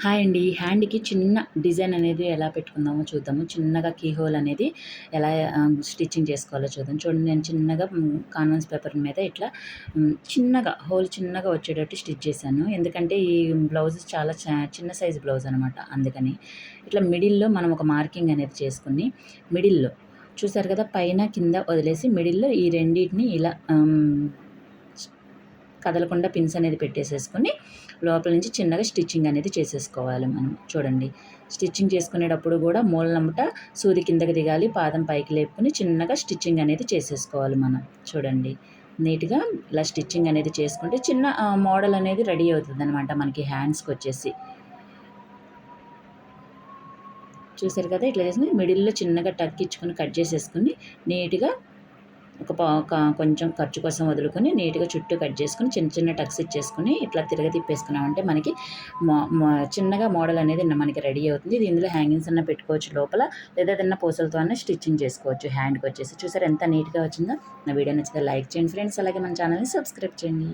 Hi అండి. హ్యాండ్కి చిన్న డిజైన్ అనేది ఎలా పెట్టుకుందామో చూద్దాము. చిన్నగా కీ హోల్ అనేది ఎలా స్టిచ్చింగ్ చేసుకోవాలో చూద్దాం. చూడండి నేను చిన్నగా కాన్వెన్స్ పేపర్ మీద ఇట్లా చిన్నగా హోల్ చిన్నగా వచ్చేటట్టు స్టిచ్ చేశాను. ఎందుకంటే ఈ బ్లౌజ్ చాలా చ- చిన్న సైజ్ బ్లౌజ్ అనమాట అందుకని. ఇట్లా మిడిల్లో మనం ఒక మార్కింగ్ అనేది చేసుకుని మిడిల్లో చూసారు కదా పైన కింద వదిలేసి మిడిల్లో ఈ రెండింటిని ఇలా కదలకుండా పిన్స్ అనేది పెట్టేసేసుకొని లోపల నుంచి చిన్నగా స్టిచ్చింగ్ అనేది చేసేసుకోవాలి మనం. చూడండి. స్టిచ్చింగ్ చేసుకునేటప్పుడు కూడా మూలనమ్మట సూది కిందకి దిగాలి పాదం పైకి లేపుకొని చిన్నగా స్టిచ్చింగ్ అనేది చేసేసుకోవాలి మనం. చూడండి. నీట్గా ఇలా స్టిచ్చింగ్ అనేది చేసుకుంటే చిన్న మోడల్ అనేది రెడీ అవుతుంది అనమాట మనకి హ్యాండ్స్కి వచ్చేసి. చూసారు కదా? ఇట్లా చేసి మిడిల్లో చిన్నగా టక్ ఇచ్చుకొని కట్ చేసేసుకుని నీట్గా ఒక పా కొంచెం ఖర్చు కోసం వదులుకొని నీట్గా చుట్టూ కట్ చేసుకుని చిన్న చిన్న టక్స్ ఇచ్చేసుకుని ఇట్లా తిరగ తిప్పేసుకున్నామంటే మనకి చిన్నగా మోడల్ అనేది మనకి రెడీ అవుతుంది. ఇది ఇందులో హ్యాంగింగ్స్ అన్న పెట్టుకోవచ్చు లోపల లేదా ఏదైనా పూసలతో అన్న స్టిచ్చింగ్ చేసుకోవచ్చు హ్యాండ్కి వచ్చేసి. చూసారు ఎంత నీట్గా వచ్చిందో? నా వీడియో నచ్చితే లైక్ చేయండి ఫ్రెండ్స్. అలాగే మన ఛానల్ని సబ్స్క్రైబ్ చేయండి.